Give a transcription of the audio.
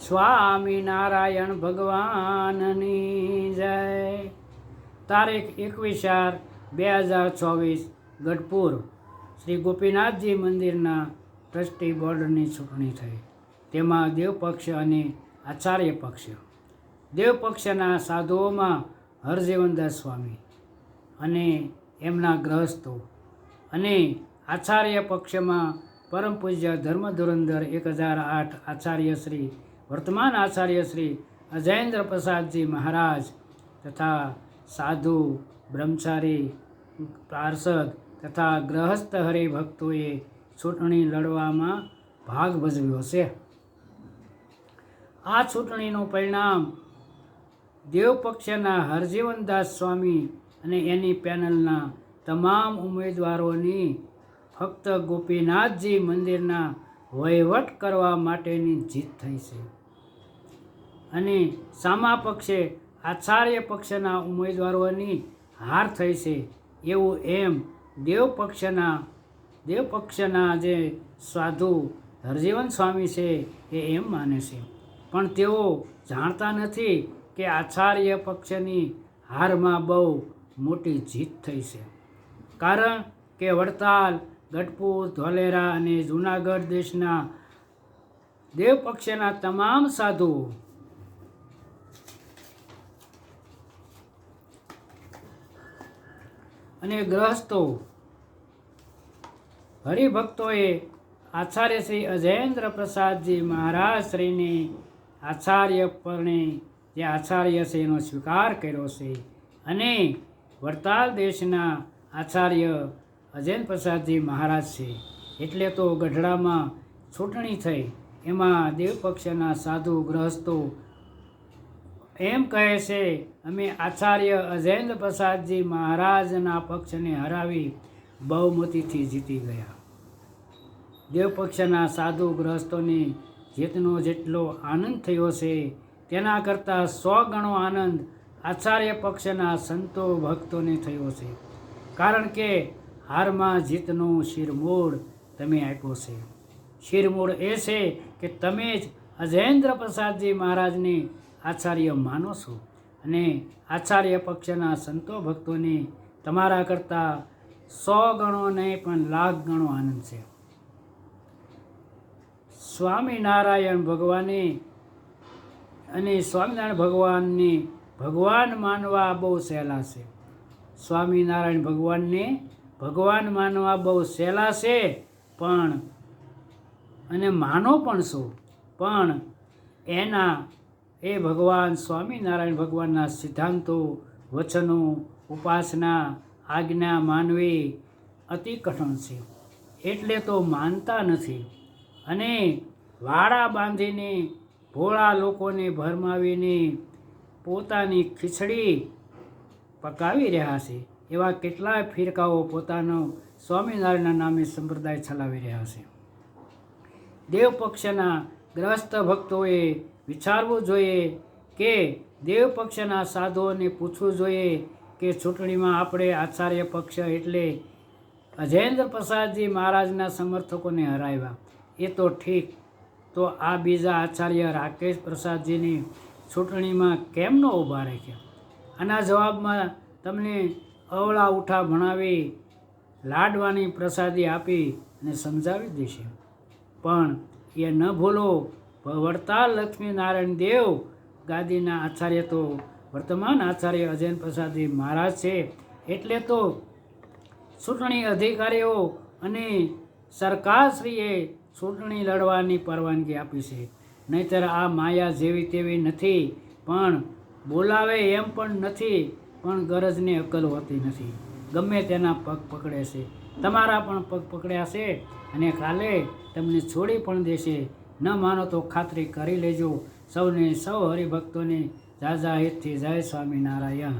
સ્વામિનારાયણ ભગવાનની જય. તારીખ એકવીસ ચાર બે હજાર ચોવીસ, ગઢપુર. શ્રી ગોપીનાથજી મંદિરના ટ્રસ્ટી બોર્ડની ચૂંટણી થઈ. તેમાં દેવપક્ષ અને આચાર્ય પક્ષ. દેવપક્ષના સાધુઓમાં હરજીવનદાસ સ્વામી અને એમના ગ્રહસ્થો અને આચાર્ય પક્ષમાં પરમ પૂજ્ય ધર્મ ધુરંધર એક હજાર આઠ આચાર્ય શ્રી વર્તમાન આચાર્ય શ્રી અજયેન્દ્ર પ્રસાદજી મહારાજ તથા સાધુ, બ્રહ્મચારી, પાર્ષદ તથા ગ્રહસ્થ હરિભક્તોએ ચૂંટણી લડવામાં ભાગ ભજવ્યો છે. આ ચૂંટણીનું પરિણામ દેવપક્ષના હરજીવનદાસ સ્વામી અને એની પેનલના તમામ ઉમેદવારોની ફક્ત ગોપીનાથજી મંદિરના વહીવટ કરવા માટેની જીત થઈ છે. અને સામા પક્ષે આચાર્ય પક્ષના ઉમેદવારોની હાર થઈ છે. એવું એમ દેવ પક્ષના દેવ પક્ષના જે સાધુ હરજીવન સ્વામી છે એ એમ માને છે. પણ તેઓ જાણતા નથી કે આચાર્ય પક્ષની હારમાં બહુ મોટી જીત થઈ છે. કારણ કે વડતાલ, ગઢપુર, ધોલેરા અને જૂનાગઢ દેશના દેવ પક્ષના તમામ સાધુઓ અને ગ્રહસ્થો. હરિભક્તોએ આચાર્ય શ્રી અજેન્દ્ર પ્રસાદજી મહારાજ શ્રીને આચાર્ય પરણે જે આચાર્ય છે એનો સ્વીકાર કર્યો છે અને વડતાલ દેશના આચાર્ય અજયન પ્રસાદજી મહારાજ છે. એટલે તો ગઢડામાં ચૂંટણી થઈ. એમાં દેવપક્ષના સાધુ ગ્રહસ્થો એમ કહે છે, અમે આચાર્ય અજેન્દ્ર પ્રસાદજી મહારાજના પક્ષને હરાવી બહુમતીથી જીતી ગયા. દેવપક્ષના સાધુ ગ્રહસ્થોને જીતનો જેટલો આનંદ થયો છે, તેના કરતાં સો ગણો આનંદ આચાર્ય પક્ષના સંતો ભક્તોને થયો છે. કારણ કે હારમાં જીતનો શિરમૂળ તમે આપ્યો છે. શિરમૂળ એ છે કે તમે જ અજેન્દ્ર પ્રસાદજી મહારાજને આચાર્ય માનો છો? અને આચાર્ય પક્ષના સંતો ભક્તોને તમારા કરતાં સો ગણો નહીં, પણ લાખ ગણો આનંદ છે. સ્વામિનારાયણ ભગવાને અને સ્વામિનારાયણ ભગવાનને ભગવાન માનવા બહુ સહેલા છે. સ્વામિનારાયણ ભગવાનને ભગવાન માનવા બહુ સહેલા છે, પણ અને માનો પણ છો. પણ એના એ ભગવાન, સ્વામિનારાયણ ભગવાનના સિદ્ધાંતો, વચનો, ઉપાસના, આજ્ઞા માનવી અતિ કઠણ છે. એટલે તો માનતા નથી. અને વાળા બાંધીને ભોળા લોકોને ભરમાવીને પોતાની ખીચડી પકાવી રહ્યા છે. એવા કેટલાય ફિરકાઓ પોતાનો સ્વામિનારાયણના નામે સંપ્રદાય ચલાવી રહ્યા છે. દેવ પક્ષના ગ્રસ્ત ભક્તોએ વિચારવું જોઈએ કે દેવ પક્ષના સાધુઓને પૂછવું જોઈએ કે ચૂંટણીમાં આપણે આચાર્ય પક્ષ એટલે અજેન્દ્ર પ્રસાદજી મહારાજના સમર્થકોને હરાવ્યા. એ તો ઠીક. તો આ બીજા આચાર્ય રાકેશ પ્રસાદજીની ચૂંટણીમાં કેમ ન ઊભા રાખ્યા? આના જવાબમાં તમને અવળા ઉઠા ભણાવી લાડવાની પ્રસાદી આપી અને સમજાવી દેશે. પણ એ ન ભૂલો. વડતાલ લક્ષ્મીનારાયણ દેવ ગાદીના આચાર્ય તો વર્તમાન આચાર્ય અજયન પ્રસાદજી મહારાજ છે. એટલે તો ચૂંટણી અધિકારીઓ અને સરકારશ્રીએ ચૂંટણી લડવાની પરવાનગી આપી છે. નહીંતર આ માયા જેવી તેવી નથી, પણ બોલાવે એમ પણ નથી, પણ ગરજને અકલ હોતી નથી. ગમે તેના પગ પકડે છે. તમારા પણ પગ પકડ્યા છે અને કાલે તમને છોડી પણ દેશે. ન માનો તો ખાતરી કરી લેજો. સૌને સૌ હરિભક્તોને જાજા હિતથી જય સ્વામિનારાયણ.